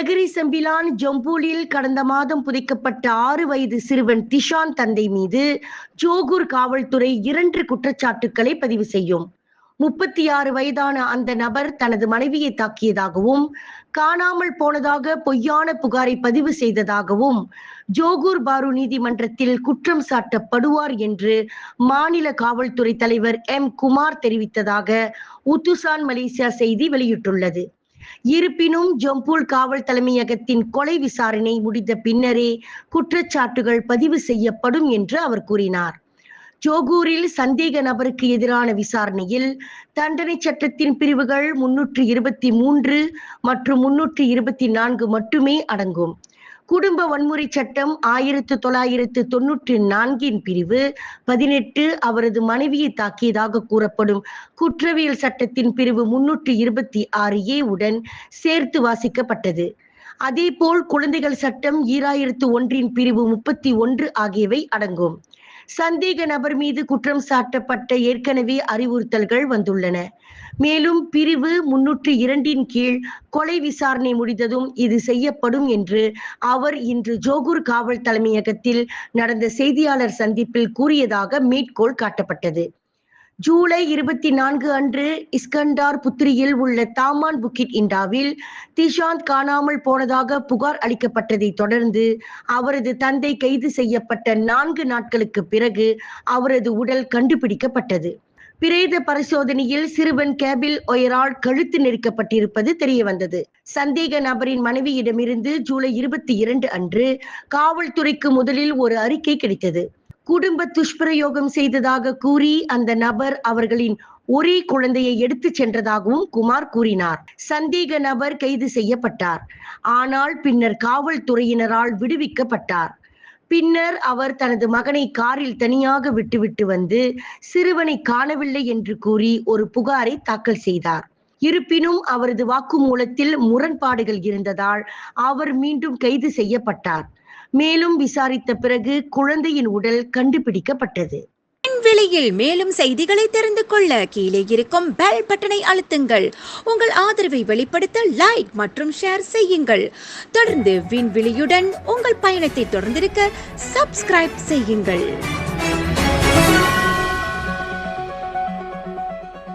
Nagari Sembilan ஜம்பூலில் கடந்த மாதம் புதைக்கப்பட்ட ஆறு வயது சிறுவன் திஷான் தந்தை மீது ஜோகூர் காவல்துறை இரண்டு குற்றச்சாட்டுக்களை பதிவு செய்யும். முப்பத்தி ஆறு வயதான அந்த நபர் தனது மனைவியை தாக்கியதாகவும் காணாமல் போனதாக பொய்யான புகாரை பதிவு செய்ததாகவும் ஜோகூர் பாரு நீதிமன்றத்தில் குற்றம் சாட்டப்படுவார் என்று மாநில காவல்துறை தலைவர் எம் குமார் தெரிவித்ததாக உத்துசான் மலேசியா செய்தி வெளியிட்டுள்ளது. இருப்பினும் ஜம்பூல் காவல் தலைமையகத்தின் கொலை விசாரணை முடிந்த பின்னரே குற்றச்சாட்டுகள் பதிவு செய்யப்படும் என்று அவர் கூறினார். ஜோகூரில் சந்தேக நபருக்கு எதிரான விசாரணையில் தண்டனை சட்டத்தின் பிரிவுகள் முன்னூற்று இருபத்தி மூன்று மற்றும் முன்னூற்று இருபத்தி நான்கு மட்டுமே அடங்கும். குடும்ப வன்முறை சட்டம் ஆயிரத்து தொள்ளாயிரத்து தொன்னூற்றி நான்கின் பிரிவு பதினெட்டு அவரது மனைவியை தாக்கியதாக கூறப்படும். குற்றவியல் சட்டத்தின் பிரிவு முன்னூற்று இருபத்தி ஆறு ஏ உடன் சேர்த்து வாசிக்கப்பட்டது. அதேபோல் குழந்தைகள் சட்டம் ஈராயிரத்து ஒன்றின் பிரிவு முப்பத்தி ஒன்று ஆகியவை அடங்கும். சந்தேக நபர் மீது குற்றம் சாட்டப்பட்ட ஏற்கனவே அறிவுறுத்தல்கள் வந்துள்ளன. மேலும் பிரிவு முன்னூற்று இரண்டின் கீழ் கொலை விசாரணை முடிந்ததும் இது செய்யப்படும் என்று அவர் இன்று ஜோகூர் காவல் தலைமையகத்தில் நடந்த செய்தியாளர் சந்திப்பில் கூறியதாக மேற்கோள் காட்டப்பட்டது. ஜூலை இருபத்தி நான்கு அன்று இஸ்கண்டார் புத்திரியில் உள்ள தாமான் புக்கிட் இண்டாவில் திஷாந்த் காணாமல் போனதாக புகார் அளிக்கப்பட்டதை தொடர்ந்து அவரது தந்தை கைது செய்யப்பட்ட நான்கு நாட்களுக்கு பிறகு அவரது உடல் கண்டுபிடிக்கப்பட்டது. பிரேத பரிசோதனையில் சிறுவன் கேபில் ஒயரால் கழுத்து நெரிக்கப்பட்டிருப்பது தெரியவந்தது. சந்தேக நபரின் மனைவியிடமிருந்து ஜூலை இருபத்தி இரண்டு அன்று காவல்துறைக்கு முதலில் ஒரு அறிக்கை கிடைத்தது. குடும்ப துஷ்பிரயோகம் செய்ததாக கூறி அந்த நபர் அவர்களின் ஒரே குழந்தையை எடுத்துச் சென்றதாகவும் குமார் கூறினார். சந்தேக நபர் கைது செய்யப்பட்டார். ஆனால் பின்னர் காவல்துறையினரால் விடுவிக்கப்பட்டார். பின்னர் அவர் தனது மகனை காரில் தனியாக விட்டுவிட்டு வந்து சிறுவனை காணவில்லை என்று கூறி ஒரு புகாரை தாக்கல் செய்தார். இருப்பினும் அவரது வாக்குமூலத்தில் முரண்பாடுகள் இருந்ததால் அவர் மீண்டும் கைது செய்யப்பட்டார். மேலும் விசாரித்த பிறகு குழந்தையின் உடல் கண்டுபிடிக்கப்பட்டது. விலையில் மேலும் செய்திகளை தெரிந்து கொள்ள கீழே இருக்கும் பெல் பட்டனை அழுத்துங்கள். உங்கள் ஆதரவை வெளிப்படுத்த லைக் மற்றும் ஷேர் செய்யுங்கள். தொடர்ந்து விண்வெளியுடன் உங்கள் பயணத்தை தொடர்ந்திருக்க சப்ஸ்கிரைப் செய்யுங்கள்.